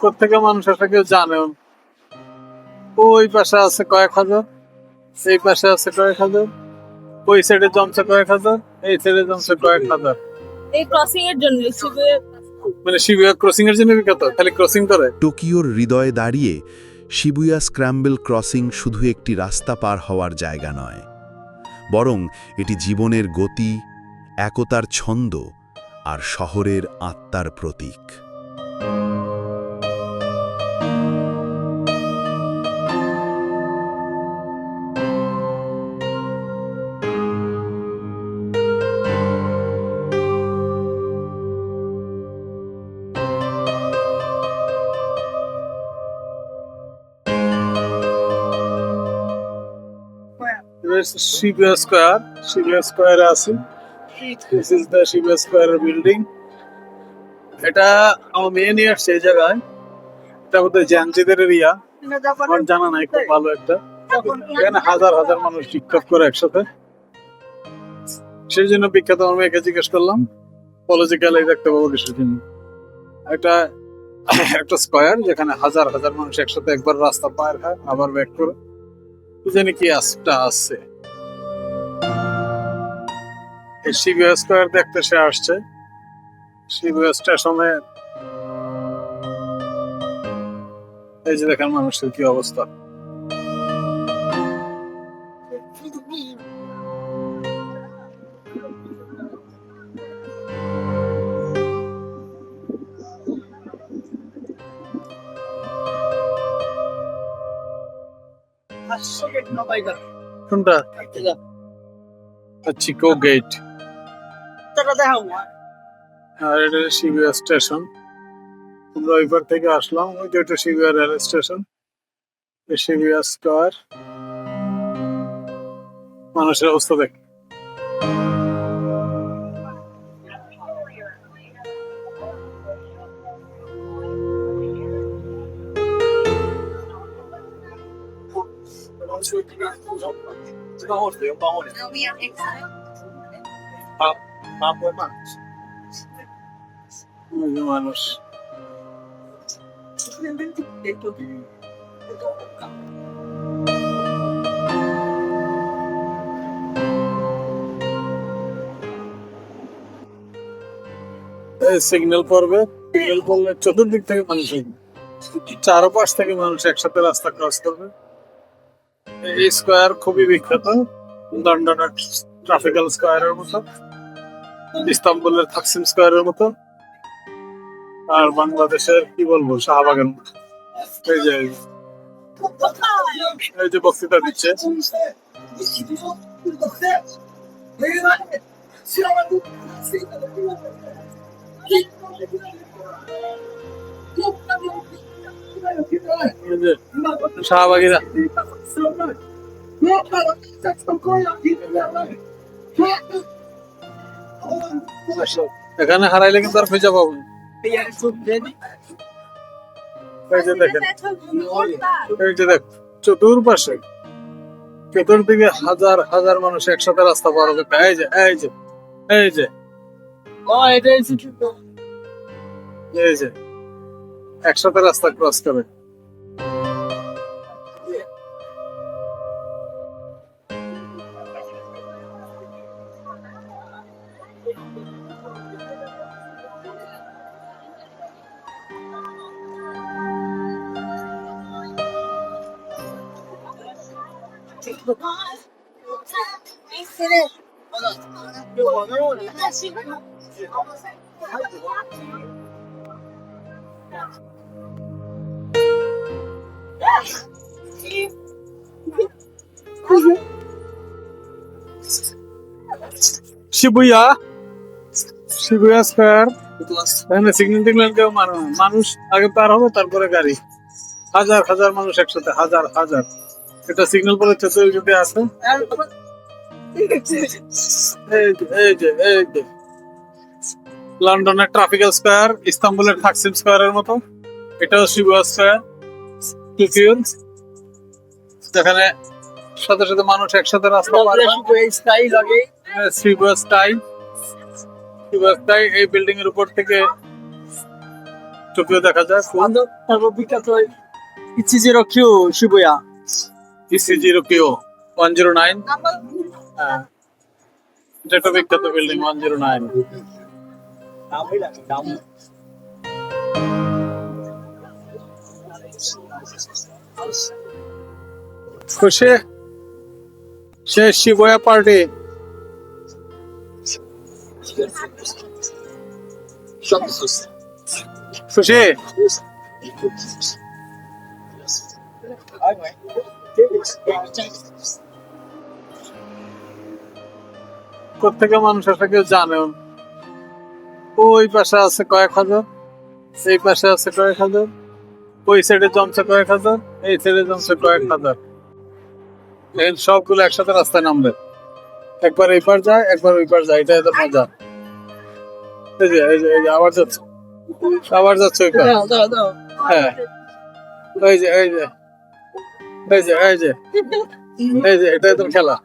কোথেকে মানুষ আসে কেউ জানেও। ওই পাশে আছে কয়েক হাজার এই পাশে আছে কয়েক হাজার ওই সাইডে জমছে কয়েক হাজার এই সাইডে জমছে কয়েক হাজার। এই ক্রসিং এর জন্য মানে শিবিয়া ক্রসিং এর জন্য বিখ্যাত খালি ক্রসিং করে? টোকিওর হৃদয়ে দাঁড়িয়ে শিবুয়া স্ক্র্যাম্বল ক্রসিং শুধু একটি রাস্তা পার হওয়ার জায়গা নয় বরং এটি জীবনের গতি একতার ছন্দ আর শহরের আত্মার প্রতীক। ইজ দ্য স্কোয়ার বিল্ডিং এটা আমার এই জায়গায়। এরিয়া জানা নাই, খুব ভালো একটা। হাজার হাজার মানুষ করে একসাথে। সেই জন্য বিখ্যাত জিজ্ঞেস করলাম একটা একটা স্কোয়ার যেখানে হাজার হাজার মানুষ একসাথে একবার রাস্তা পার হয়, আবার ব্যাক করে। জানি কি আসটা আছে? এই শিবিয়া স্কোয়ার দেখতে সে আসছে। শিবিয়া স্টেশনে এই যে দেখেন মানুষের কি অবস্থা। ওইপার থেকে আসলাম মানুষের অবস্থা দেখ। সিগন্যাল পড়বে সিগন্যাল পড়লে চতুর্দিক থেকে মানুষ। চারপাশ থেকে মানুষ একসাথে রাস্তা ক্রস করবে এই স্কোয়ার খুবই বিখ্যাত। লন্ডনের ট্রাফিক্যাল স্কোয়ারের মতো, ইস্তাম্বুলের থাকসিম স্কোয়ারের মতো, আর বাংলাদেশের কি বলব শাহবাগের মতো এই যে এই যে বক্তৃতা দিচ্ছে। এই যে শাহবাগীরা। এখানে হারাইলে কিন্তু আর খুঁজে পাবো দেখেন চতুর্দিকে হাজার হাজার মানুষ একসাথে রাস্তা এই যে। এই যে এই যে। একসাথে রাস্তা ক্রস করে শিবুয়া শিবুয়া স্কোয়ার এখানে সিগন্যাল টিগন্যাল কেউ মানে মানুষ আগে পার হবে, তারপরে গাড়ি। হাজার হাজার মানুষ একসাথে, হাজার হাজার। এটা সিগন্যাল পরে চতুর্দিক যদি যে, এই যে এই যে। লন্ডনের ট্রাফিক্যাল স্কোয়ার ইস্তাম্বুলের থাকসিম স্কোয়ারের মতো। এটাও শিবুয়া স্কোয়ার যেখানে সাথে সাথে মানুষ একসাথে রাস্তা পার হয়। স্টাইল শিবুয়া স্টাইল এই বিল্ডিং এর উপর থেকে টোকিও দেখা যায় তারপর বিখ্যাত ইচিজিরো কিউ শিবুয়া ইসি জিরো কিও ওয়ান জিরো নাইন একটা বিখ্যাত বিল্ডিং ওয়ান জিরো নাইন খুশি শেষ শিবয়া পার্টি। খুশি প্রত্যেকে মানুষ আসলে কেউ জানেও ওই পাশে আছে কয়েক হাজার, এই পাশে আছে কয়েক হাজার। ওই সাইডে জমছে কয়েক হাজার? এই সাইডে জমছে কয়েক হাজার। এই সবগুলো একসাথে রাস্তায় নামবে। একবার এই পার যায় একবার ওই পার যায় এটা এত মজা। এই যে এই যে এই যে আবার যাচ্ছে। আবার যাচ্ছে ওই পার। হ্যাঁ। এই যে এই যে এই যে এই যে এই যে এটা তোর খেলা।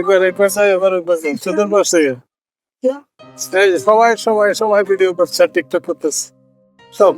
একবার এই পার যায় এবার ওই পার যায়। সুন্দর পাশ থেকে। এই যে সবাই সবাই সবাই ভিডিও করছে টিকটক করতেছে। সব।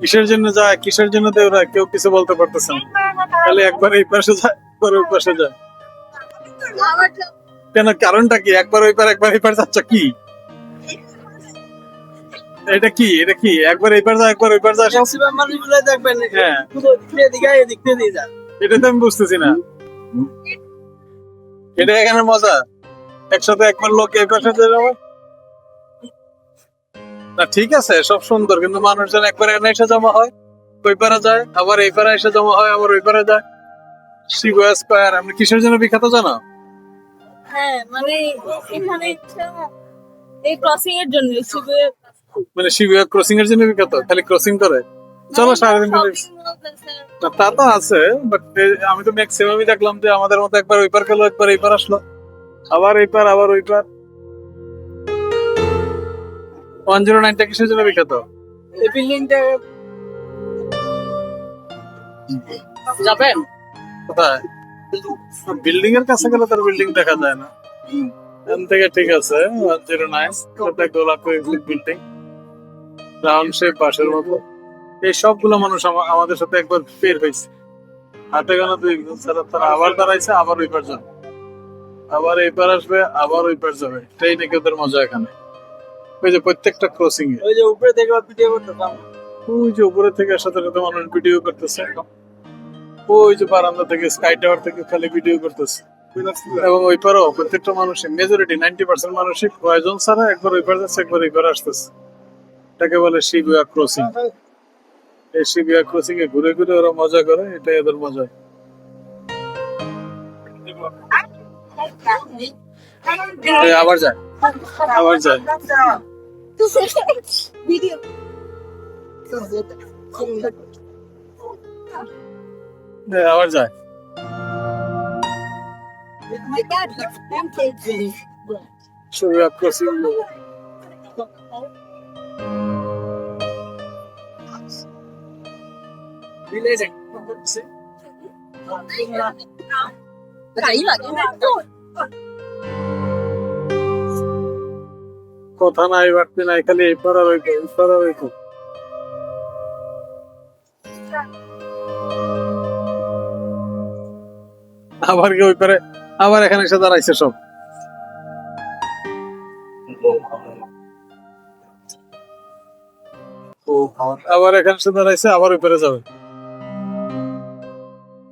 কিসের জন্য যায়? কিসের জন্য দেওরা কেউ কিছু বলতে পারতেছে না। খালি একবার এই পাশে যায় একবার ওই পাশে যায়। কেন কারণটা কি? একবার ওই পার একবার এই পার যাচ্ছে কি? এটা কি? এটা কি? একবার এই পার যায় একবার ওই পার যায়? মানুষগুলো দেখবেন হ্যাঁ। এদিকে এদিক দিয়ে দিয়ে যায় এটা তো আমি বুঝতেছি না। এটা এখানে মজা। একসাথে একবার লোক পাশে যায় আবার। না ঠিক আছে সব সুন্দর কিন্তু মানুষজন একবার এখানে এসে জমা হয় ওই পারে যায় আবার এই পারে এসে জমা হয় আবার ওই পারে যায়। শিবয়া স্কয়ার আপনি কিসের জন্য বিখ্যাত জানো? হ্যাঁ মানে এখানে এই ক্রসিং এর জন্য শিবে মানে শিবয়া ক্রসিং এর জন্য বিখ্যাত খালি ক্রসিং করে চলো সারাদিন তা তো আছে বাট আমি তো ম্যাক্সিমামই দেখলাম যে আমাদের মতো একবার ওই পার গেলো একবার এই পার আসলো। আবার এই পার আবার ওই পার ওয়ান জিরো নাইনটা কিসের জন্য বিখ্যাত? এই বিল্ডিংটা যাবেন? কোথায়? বিল্ডিং এর কাছে গেলে তার বিল্ডিং দেখা যায় না। এখান থেকে ঠিক আছে ওয়ান জিরো নাইন গোলাপি বিল্ডিং রাউন্ড শেপ বাসের মতো। এই সবগুলো মানুষ আমাদের সাথে একবার বের হয়েছে। হাতে গোনা দুই ছাড়া তারা আবার দাঁড়াইছে আবার ওই পার যাবে। আবার এই পার আসবে আবার ওই পার যাবে। ট্রেনে কি ওদের মজা এখানে। ওই যে প্রত্যেকটা ক্রসিং এ। ওই যে উপরে থেকে ভিডিও করতেছিলাম ওই যে উপরে থেকে সাথে সাথে মানুষ ভিডিও করতেছে। ওই যে বারান্দা থেকে স্কাই টাওয়ার থেকে খালি ভিডিও করতেছে। এবং ওই পারও প্রত্যেকটা মানুষই মেজরিটি নাইনটি পার্সেন্ট মানুষই কয়জন ছাড়া একবার ওই পার যাচ্ছে একবার ওই পার আসতেছে। এটাকে বলে শিবিয়া ক্রসিং এই শিবিয়া ক্রসিং এ ঘুরে ঘুরে ওরা মজা করে এটাই এদের মজা। আবার যায়। আবার যায়। ভিডিও আবার যায়। শিবিয়া ভিলেজে কথা নাই বাড়তে নাই খালি এই আর ওই ওই আবার কি ওই পারে আবার এখানে এসে দাঁড়াইছে সব আবার এখানে এসে দাঁড়াইছে আবার ওই পারে যাবে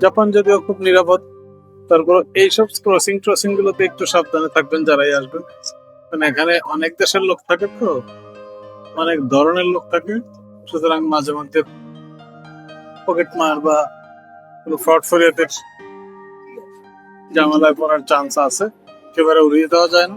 জাপান যদিও খুব নিরাপদ তারপর এইসব ক্রসিং ট্রসিং গুলোতে একটু সাবধানে থাকবেন যারাই আসবেন। মানে এখানে অনেক দেশের লোক থাকে তো, অনেক ধরনের লোক থাকে। সুতরাং মাঝে মধ্যে পকেট মার বা কোনো ফ্রড ফরিয়াতের জামালায় পড়ার চান্স আছে। একেবারে উড়িয়ে দেওয়া যায় না।